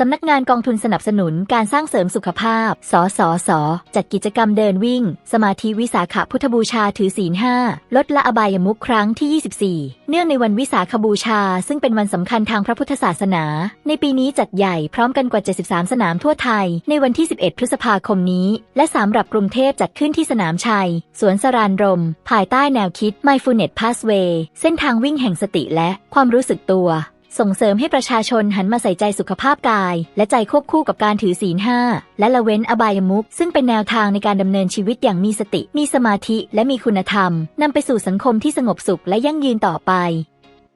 สำนักงานกองทุนสนับสนุนการสร้างเสริมสุขภาพ สสส จัดกิจกรรมเดินวิ่ง สมาธิวิสาขพุทธบูชาถือศีลห้าลดละอบายมุขครั้งที่ 24 เนื่องในวันวิสาขบูชา ซึ่งเป็นวันสำคัญทางพระพุทธศาสนา ในปีนี้จัดใหญ่พร้อมกันกว่า 73 สนามทั่วไทย ในวันที่ 11 พฤษภาคมนี้ และสำหรับกรุงเทพจัดขึ้นที่สนามชัย สวนสรานรม ภายใต้แนวคิด Mindfulness Pathway เส้นทางวิ่งแห่งสติและความรู้สึกตัว ส่งเสริมให้ประชาชนหันมาใส่ใจสุขภาพกาย และใจควบคู่กับการถือศีลห้าและละเว้นอบายมุขซึ่งเป็นแนวทางในการดำเนินชีวิตอย่างมีสติ มีสมาธิ และมีคุณธรรมนำไปสู่สังคมที่สงบสุขและยั่งยืนต่อไป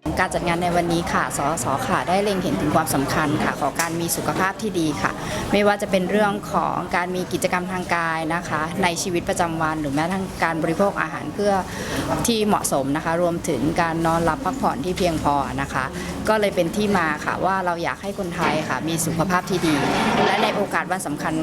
การจัดงานในวันนี้ค่ะ สสค่ะ ได้เล็งเห็นถึงความสำคัญค่ะ ของการมีสุขภาพที่ดีค่ะ ไม่ว่าจะเป็นเรื่องของการมีกิจกรรมทางกายนะคะ ในชีวิตประจำวัน หรือแม้ทั้งการบริโภคอาหารเพื่อที่เหมาะสมนะคะ รวมถึงการนอนหลับพักผ่อนที่เพียงพอนะคะ ก็เลยเป็นที่มาค่ะว่าเราอยากให้คนไทยค่ะ มีสุขภาพที่ดี และในโอกาสวันสำคัญ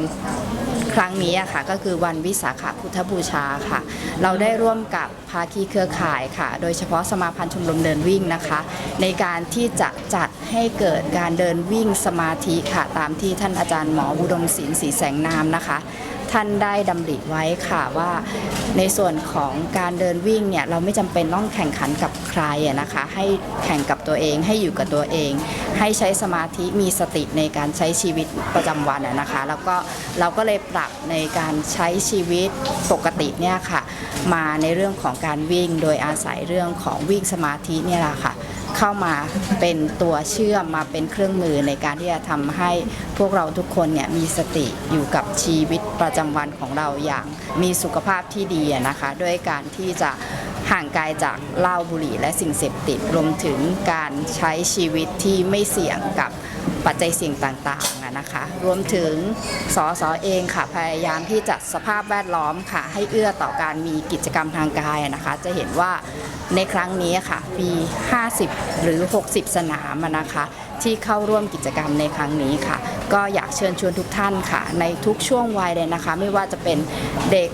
ครั้งนี้อะค่ะก็คือวันวิสาขพุทธบูชาค่ะ เราได้ร่วมกับภาคีเครือข่ายค่ะ โดยเฉพาะสมาพันธ์ชมรมเดินวิ่งนะคะ ในการที่จะจัดให้เกิดการเดินวิ่งสมาธิค่ะ ตามที่ท่านอาจารย์หมออุดมศิลป์ศรีแสงนามนะคะ ท่านได้ดำริไว้ค่ะว่าในส่วนของการเดินวิ่งเนี่ยเราไม่จำเป็นต้องแข่งขันกับใครนะคะ ให้แข่งกับตัวเองให้อยู่กับตัวเอง ให้ใช้สมาธิมีสติในการใช้ชีวิตประจำวันนะคะ แล้วก็เราก็เลยปรับในการใช้ชีวิตปกติเนี่ยค่ะมาในเรื่องของการวิ่งโดยอาศัยเรื่องของวิ่งสมาธิเนี่ยแหละค่ะ เข้ามาเป็นตัวเชื่อมมาเป็นเครื่องมือในการที่จะทำให้พวกเราทุกคนเนี่ยมีสติอยู่กับชีวิตประจำวันของเราอย่างมีสุขภาพที่ดีนะคะ ด้วยการที่จะ ห่างไกลจากเหล้าบุหรี่และสิ่งเสพติดรวมถึงการใช้ชีวิตที่ไม่เสี่ยงกับปัจจัยเสี่ยงต่างๆนะคะ รวมถึงสสเองค่ะพยายามที่จะสภาพแวดล้อมค่ะ ให้เอื้อต่อการมีกิจกรรมทางกายนะคะ จะเห็นว่าในครั้งนี้ค่ะมี 50 หรือ 60 สนามนะคะที่เข้าร่วมกิจกรรมในครั้งนี้ค่ะ ก็อยากเชิญชวนทุกท่านค่ะ ในทุกช่วงวัยเลยนะคะ ไม่ว่าจะเป็นเด็ก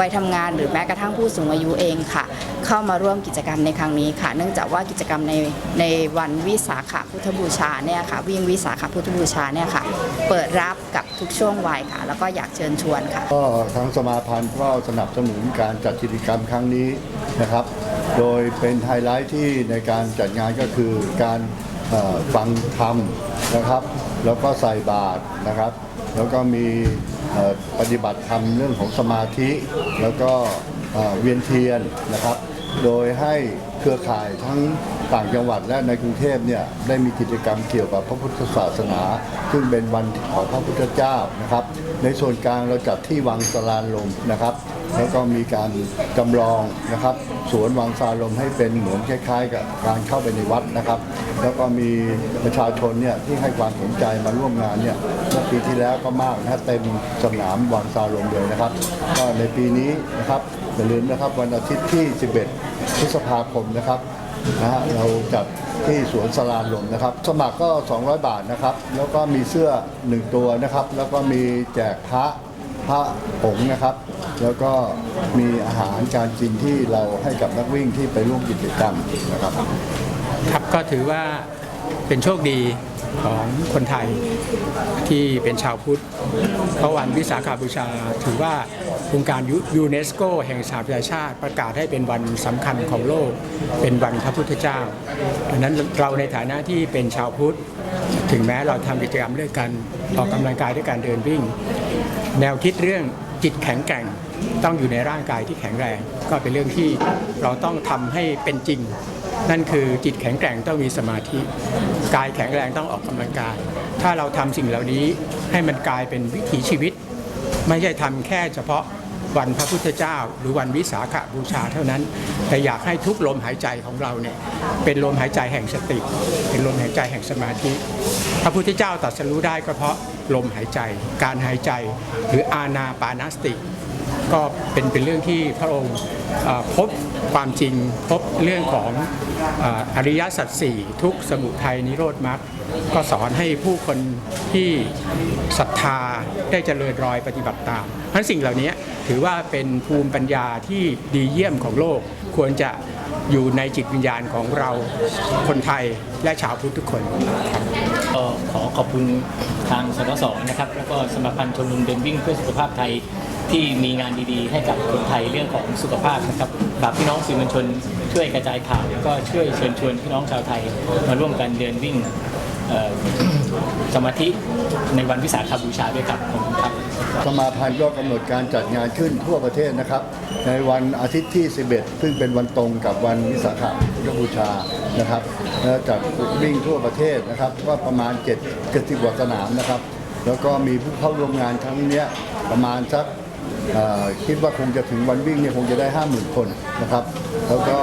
วัยทำงาน หรือแม้กระทั่งผู้สูงอายุเองค่ะ เข้ามาร่วมกิจกรรมในครั้งนี้ค่ะ เนื่องจากว่ากิจกรรมในในวันวิสาขพุทธบูชาเนี่ยค่ะ วิ่งวิสาขพุทธบูชาเนี่ยค่ะ เปิดรับกับทุกช่วงวัยค่ะ แล้วก็อยากเชิญชวนค่ะ ก็ทางสมาพันธ์ก็สนับสนุนการจัดกิจกรรมครั้งนี้นะครับ โดยเป็นไฮไลท์ที่ในการจัดงานก็คือการฟังธรรมนะครับ แล้วก็ใส่บาตรนะครับ แล้วก็มี ปฏิบัติธรรมเรื่องของสมาธิ แล้วก็เวียนเทียนนะครับ โดยให้เครือข่ายทั้งต่างจังหวัดและในกรุงเทพเนี่ยได้มีกิจกรรมเกี่ยวกับพระพุทธศาสนา ซึ่งเป็นวันของพระพุทธเจ้านะครับ ในส่วนกลางเราจัดที่วังสลานลมนะครับ แล้วก็มีการจำลองนะครับสวนวังสาลมให้เป็นเหมือนคล้ายๆ กับการเข้าไปในวัดนะครับ แล้วก็มีประชาชนเนี่ยที่ให้ความสนใจมาร่วมงานเนี่ยเมื่อปีที่แล้วก็มากนะเต็มสนามวังสาลมเลยนะครับ ก็ในปีนี้นะครับอย่าลืมนะครับวันอาทิตย์ที่ 11 พฤษภาคมนะครับนะฮะเราจัดที่สวนสลานลมนะครับ สมัครก็ 200 บาทนะครับ แล้วก็มีเสื้อ 1 ตัวนะครับ แล้วก็มีแจกพระ พระผงนะครับ แล้วก็มีอาหารการกินที่เราให้กับนักวิ่งที่ไปร่วมกิจกรรมนะครับครับก็ถือว่าเป็นโชคดีของคนไทยที่เป็นชาวพุทธ เพราะวันวิสาขาบูชา ถือว่าองค์การยูเนสโก แห่งสหประชาชาติประกาศให้เป็นวันสำคัญของโลก เป็นวันพระพุทธเจ้าดังนั้นเราในฐานะที่เป็นชาวพุทธ ถึงแม้เราทำกิจกรรมด้วยกันออกกำลังกายด้วยการเดินวิ่ง แนวคิดเรื่องจิตแข็งแกร่งต้องอยู่ในร่างกายที่แข็งแรง ก็เป็นเรื่องที่เราต้องทำให้เป็นจริง นั่นคือจิตแข็งแกร่งต้องมีสมาธิ กายแข็งแรงต้องออกกำลังกาย ถ้าเราทำสิ่งเหล่านี้ให้มันกลายเป็นวิถีชีวิต ไม่ใช่ทำแค่เฉพาะ วันพระพุทธเจ้า หรือวันวิสาขบูชาเท่านั้น แต่อยากให้ทุกลมหายใจของเราเนี่ยเป็นลมหายใจแห่งสติ เป็นลมหายใจแห่งสมาธิ พระพุทธเจ้าตรัสรู้ได้ก็เพราะลมหายใจ การหายใจหรืออาณาปานาสติ ก็เป็นเป็นเรื่องที่พระองค์พบความจริงพบเรื่องของออริยสัจสี่ทุกสมุทัยนิโรธมรรคก็สอนให้ผู้คนที่ศรัทธาได้เจริญรอยปฏิบัติตามเพราะฉะนั้นสิ่งเหล่านี้ถือว่าเป็นภูมิปัญญาที่ดีเยี่ยมของโลกควรจะอยู่ในจิตวิญญาณของเราคนไทยและชาวพุทธทุกคนก็ขอขอบคุณทางสสสนะครับ แล้วก็สมาพันธ์ชมรมเดินวิ่งเพื่อสุขภาพไทย ที่มีงานดีๆ ให้กับคนไทยเรื่องของสุขภาพนะครับฝากพี่น้องสื่อมวลชน ช่วยกระจายข่าวแล้วก็ช่วยเชิญชวนพี่น้องชาวไทยมาร่วมกันเดินวิ่งสมาธิในวันวิสาขบูชาด้วยครับขอบคุณครับสมาพันธ์ก็กำหนดการจัดงานขึ้นทั่วประเทศนะครับ ในวันอาทิตย์ที่ 11 ซึ่งเป็นวันตรงกับวันวิสาขบูชานะครับแล้วจัดวิ่งทั่วประเทศนะครับก็ประมาณ7 70กว่าสนามนะครับ แล้วก็มีผู้เข้าร่วมงานครั้งนี้ประมาณสัก คิดว่าคงจะถึงวันวิ่งเนี่ยคงจะได้ 50,000 คนนะครับ แล้วก็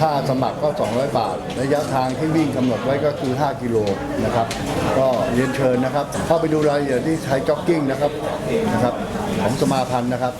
ค่าสมัครก็ 200 บาท ระยะทางที่วิ่งกำหนดไว้ก็คือ 5 กิโลนะครับ ก็เรียนเชิญนะครับ เข้าไปดูรายละเอียดที่ไทยจ็อกกิ้งนะครับนะครับของสมาพันธ์นะครับ